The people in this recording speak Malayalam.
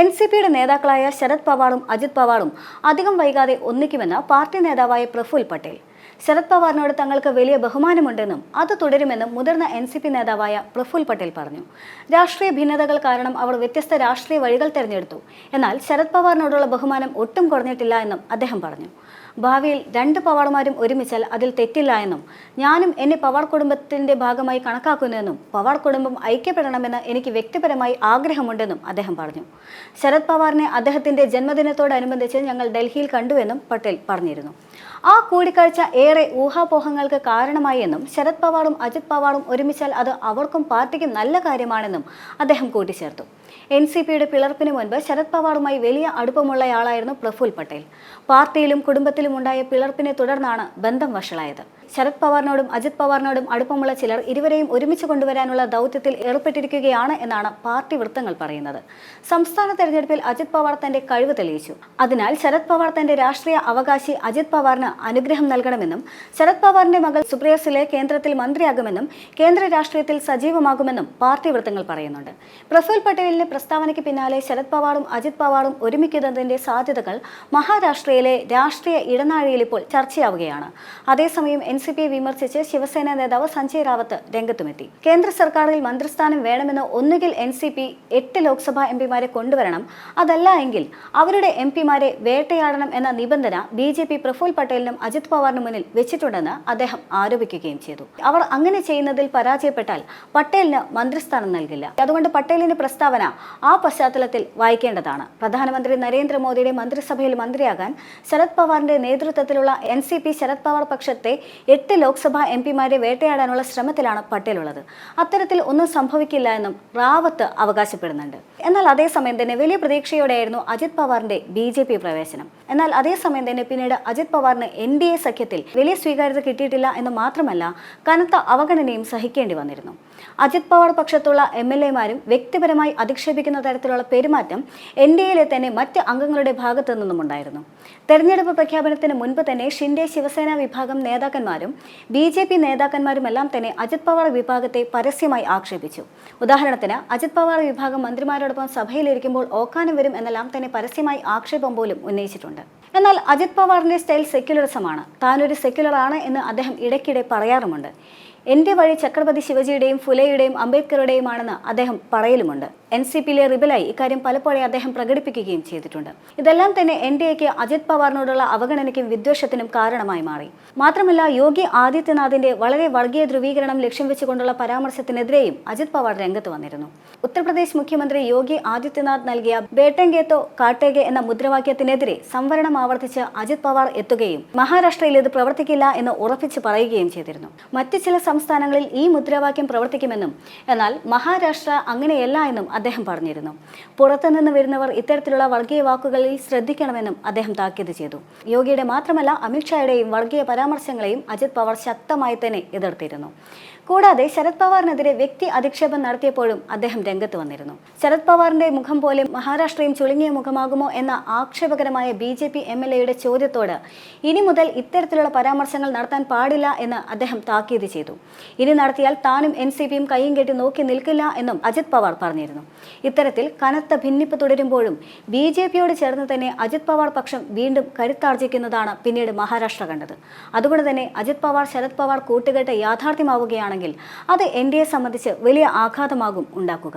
എൻ സി പിയുടെ നേതാക്കളായ ശരത് പവാറും അജിത് പവാറും അധികം വൈകാതെ ഒന്നിക്കുമെന്ന് പാർട്ടി നേതാവായ പ്രഫുൽ പട്ടേൽ. ശരത് പവാറിനോട് തങ്ങൾക്ക് വലിയ ബഹുമാനമുണ്ടെന്നും അത് തുടരുമെന്നും മുതിർന്ന എൻ സി പി നേതാവായ പ്രഫുൽ പട്ടേൽ പറഞ്ഞു. രാഷ്ട്രീയ ഭിന്നതകൾ കാരണം അവർ വ്യത്യസ്ത രാഷ്ട്രീയ വഴികൾ തെരഞ്ഞെടുത്തു. എന്നാൽ ശരത് പവാറിനോടുള്ള ബഹുമാനം ഒട്ടും കുറഞ്ഞിട്ടില്ല എന്നും അദ്ദേഹം പറഞ്ഞു. ഭാവിയിൽ രണ്ട് പവാർമാരും ഒരുമിച്ചാൽ അതിൽ തെറ്റില്ല എന്നും ഞാനും എന്നെ പവാർ കുടുംബത്തിന്റെ ഭാഗമായി കണക്കാക്കുന്നുവെന്നും പവാർ കുടുംബം ഐക്യപ്പെടണമെന്ന് എനിക്ക് വ്യക്തിപരമായി ആഗ്രഹമുണ്ടെന്നും അദ്ദേഹം പറഞ്ഞു. ശരത് പവാറിനെ അദ്ദേഹത്തിന്റെ ജന്മദിനത്തോടനുബന്ധിച്ച് ഞങ്ങൾ ഡൽഹിയിൽ കണ്ടുവെന്നും പട്ടേൽ പറഞ്ഞിരുന്നു. ആ കൂടിക്കാഴ്ച ഏറെ ഊഹാപോഹങ്ങൾക്ക് കാരണമായി എന്നും ശരത് പവാറും അജിത് പവാറും ഒരുമിച്ചാൽ അത് അവർക്കും പാർട്ടിക്കും നല്ല കാര്യമാണെന്നും അദ്ദേഹം കൂട്ടിച്ചേർത്തു. എൻ സി പിയുടെ പിളർപ്പിന് മുൻപ് ശരത് പവാറുമായി വലിയ അടുപ്പമുള്ളയാളായിരുന്നു പ്രഫുൽ പട്ടേൽ. പാർട്ടിയിലും കുടുംബത്തിലും ഉണ്ടായ പിളർപ്പിനെ തുടർന്നാണ് ബന്ധം വഷളായത്. ശരത് പവാറിനോടും അജിത് പവാറിനോടും അടുപ്പമുള്ള ചിലർ ഇരുവരെയും ഒരുമിച്ച് കൊണ്ടുവരാനുള്ള ദൗത്യത്തിൽ ഏർപ്പെട്ടിരിക്കുകയാണ് എന്നാണ് പാർട്ടി വൃത്തങ്ങൾ പറയുന്നത്. സംസ്ഥാന തെരഞ്ഞെടുപ്പിൽ അജിത് പവാർ തന്റെ കഴിവ് തെളിയിച്ചു. അതിനാൽ ശരത് പവാർ തന്റെ രാഷ്ട്രീയ അവകാശി അജിത് പവാറിന് അനുഗ്രഹം നൽകണമെന്നും ശരത് പവാറിന്റെ മകൾ സുപ്രിയ സുലെ കേന്ദ്രത്തിൽ മന്ത്രിയാകുമെന്നും കേന്ദ്ര രാഷ്ട്രീയത്തിൽ സജീവമാകുമെന്നും പാർട്ടി വൃത്തങ്ങൾ പറയുന്നുണ്ട്. പ്രഫുൽ പട്ടേലിന്റെ പ്രസ്താവനയ്ക്ക് പിന്നാലെ ശരത് പവാറും അജിത് പവാറും ഒരുമിക്കുന്നതിന്റെ സാധ്യതകൾ മഹാരാഷ്ട്രയിലെ രാഷ്ട്രീയ ഇടനാഴിയിൽ ഇപ്പോൾ ചർച്ചയാവുകയാണ്. അതേസമയം എൻ സി പിയെ വിമർശിച്ച് ശിവസേന നേതാവ് സഞ്ജയ് റാവത്ത് രംഗത്തുമെത്തി. കേന്ദ്ര സർക്കാരിൽ മന്ത്രിസ്ഥാനം വേണമെന്ന് ഒന്നുകിൽ എൻ സി പി എട്ട് ലോക്സഭാ എം പിമാരെ കൊണ്ടുവരണം അതല്ല എങ്കിൽ അവരുടെ എം പിമാരെ വേട്ടയാടണം എന്ന നിബന്ധന ബി ജെ പി പ്രഫുൽ പട്ടേലിനും അജിത് പവാറിനും മുന്നിൽ വെച്ചിട്ടുണ്ടെന്ന് അദ്ദേഹം ആരോപിക്കുകയും ചെയ്തു. അവർ അങ്ങനെ ചെയ്യുന്നതിൽ പരാജയപ്പെട്ടാൽ പട്ടേലിന് മന്ത്രിസ്ഥാനം നൽകില്ല. അതുകൊണ്ട് പട്ടേലിന്റെ പ്രസ്താവന ആ പശ്ചാത്തലത്തിൽ വായിക്കേണ്ടതാണ്. പ്രധാനമന്ത്രി നരേന്ദ്രമോദിയുടെ മന്ത്രിസഭയിൽ മന്ത്രിയാകാൻ ശരത് പവാറിന്റെ നേതൃത്വത്തിലുള്ള N C P Sharad Pawar പക്ഷത്തെ എട്ട് ലോക്സഭാ എം പിമാരെ വേട്ടയാടാനുള്ള ശ്രമത്തിലാണ് പട്ടേലുള്ളത്. അത്തരത്തിൽ ഒന്നും സംഭവിക്കില്ല എന്നും റാവത്ത് അവകാശപ്പെടുന്നുണ്ട്. എന്നാൽ അതേസമയം തന്നെ വലിയ പ്രതീക്ഷയോടെയായിരുന്നു അജിത് പവാറിന്റെ ബി ജെ പി പ്രവേശനം. എന്നാൽ അതേസമയം തന്നെ പിന്നീട് അജിത് പവാറിന് എൻ ഡി എ സഖ്യത്തിൽ വലിയ സ്വീകാര്യത കിട്ടിയിട്ടില്ല എന്ന് മാത്രമല്ല കനത്ത അവഗണനയും സഹിക്കേണ്ടി വന്നിരുന്നു. അജിത് പവാർ പക്ഷത്തുള്ള എം എൽ എമാരും വ്യക്തിപരമായി അധിക്ഷേപിക്കുന്ന തരത്തിലുള്ള പെരുമാറ്റം എൻ ഡി എയിലെ തന്നെ മറ്റ് അംഗങ്ങളുടെ ഭാഗത്തു നിന്നും ഉണ്ടായിരുന്നു. തെരഞ്ഞെടുപ്പ് പ്രഖ്യാപനത്തിന് മുൻപ് തന്നെ ഷിൻഡെ ശിവസേന വിഭാഗം നേതാക്കന്മാരും ബി ജെ പി നേതാക്കന്മാരുമെല്ലാം തന്നെ അജിത് പവാർ വിഭാഗത്തെ പരസ്യമായി ആക്ഷേപിച്ചു. ഉദാഹരണത്തിന് അജിത് പവാർ വിഭാഗം മന്ത്രിമാരോടൊപ്പം സഭയിലിരിക്കുമ്പോൾ ഓക്കാനം വരും എന്നെല്ലാം തന്നെ പരസ്യമായി ആക്ഷേപം പോലും ഉന്നയിച്ചിട്ടുണ്ട്. എന്നാൽ അജിത് പവാറിന്റെ സ്റ്റൈൽ സെക്യുലറിസമാണ്. താനൊരു സെക്യുലർ ആണ് എന്ന് അദ്ദേഹം ഇടയ്ക്കിടെ പറയാറുമുണ്ട്. എന്റെ വഴി ഛത്രപതി ശിവജിയുടെയും ഫുലെയുടെയും അംബേദ്കറുടെയുമാണെന്ന് അദ്ദേഹം പറയലുമുണ്ട്. എൻ സി പിയിലെ റിബലായി ഇക്കാര്യം പലപ്പോഴും അദ്ദേഹം പ്രകടിപ്പിക്കുകയും ചെയ്തിട്ടുണ്ട്. ഇതെല്ലാം തന്നെ എൻ ഡി എക്ക് അജിത് പവാറിനോടുള്ള അവഗണനയ്ക്കും വിദ്വേഷത്തിനും കാരണമായി മാറി. മാത്രമല്ല യോഗി ആദിത്യനാഥിന്റെ വളരെ വർഗീയ ധ്രുവീകരണം ലക്ഷ്യം വെച്ചുകൊണ്ടുള്ള പരാമർശത്തിനെതിരെയും അജിത് പവാർ രംഗത്ത് വന്നിരുന്നു. ഉത്തർപ്രദേശ് മുഖ്യമന്ത്രി യോഗി ആദിത്യനാഥ് നൽകിയ ബേട്ടങ്കേത്തോ കാട്ടേഗെ എന്ന മുദ്രാവാക്യത്തിനെതിരെ സംവരണം ആവർത്തിച്ച് അജിത് പവാർ എത്തുകയും മഹാരാഷ്ട്രയിൽ ഇത് പ്രവർത്തിക്കില്ല എന്ന് ഉറപ്പിച്ച് പറയുകയും ചെയ്തിരുന്നു. മറ്റു ചില സംസ്ഥാനങ്ങളിൽ ഈ മുദ്രാവാക്യം പ്രവർത്തിക്കുമെന്നും എന്നാൽ മഹാരാഷ്ട്ര അങ്ങനെയല്ല എന്നും അദ്ദേഹം പറഞ്ഞിരുന്നു. പുറത്തുനിന്ന് വരുന്നവർ ഇത്തരത്തിലുള്ള വർഗീയ വാക്കുകളിൽ ശ്രദ്ധിക്കണമെന്നും അദ്ദേഹം താക്കീത് ചെയ്തു. യോഗിയുടെ മാത്രമല്ല അമിത്ഷായുടെയും വർഗീയ പരാമർശങ്ങളെയും അജിത് പവാർ ശക്തമായി തന്നെ എതിർത്തിരുന്നു. കൂടാതെ ശരത് പവാറിനെതിരെ വ്യക്തി അധിക്ഷേപം നടത്തിയപ്പോഴും അദ്ദേഹം രംഗത്ത് വന്നിരുന്നു. ശരത് പവാറിന്റെ മുഖം പോലെ മഹാരാഷ്ട്രയും ചുളുങ്ങിയ മുഖമാകുമോ എന്ന ആക്ഷേപകരമായ B J P M L എയുടെ ചോദ്യത്തോട് ഇനി മുതൽ ഇത്തരത്തിലുള്ള പരാമർശങ്ങൾ നടത്താൻ പാടില്ല എന്ന് അദ്ദേഹം താക്കീത് ചെയ്തു. ഇനി നടത്തിയാൽ താനും എൻ സി പിയും കൈയും കെട്ടി നോക്കി നിൽക്കില്ല എന്നും അജിത് പവാർ പറഞ്ഞിരുന്നു. ഇത്തരത്തിൽ കനത്ത ഭിന്നിപ്പ് തുടരുമ്പോഴും ബി ജെ പിയോട് ചേർന്ന് തന്നെ അജിത് പവാർ പക്ഷം വീണ്ടും കരുത്താർജിക്കുന്നതാണ് പിന്നീട് മഹാരാഷ്ട്ര കണ്ടത്. അതുകൊണ്ട് തന്നെ അജിത് പവാർ ശരത് പവാർ കൂട്ടുകെട്ട് യാഥാർത്ഥ്യമാവുകയാണെങ്കിൽ അത് എൻ ഡി എ സംബന്ധിച്ച് വലിയ ആഘാതമാകും ഉണ്ടാക്കുക.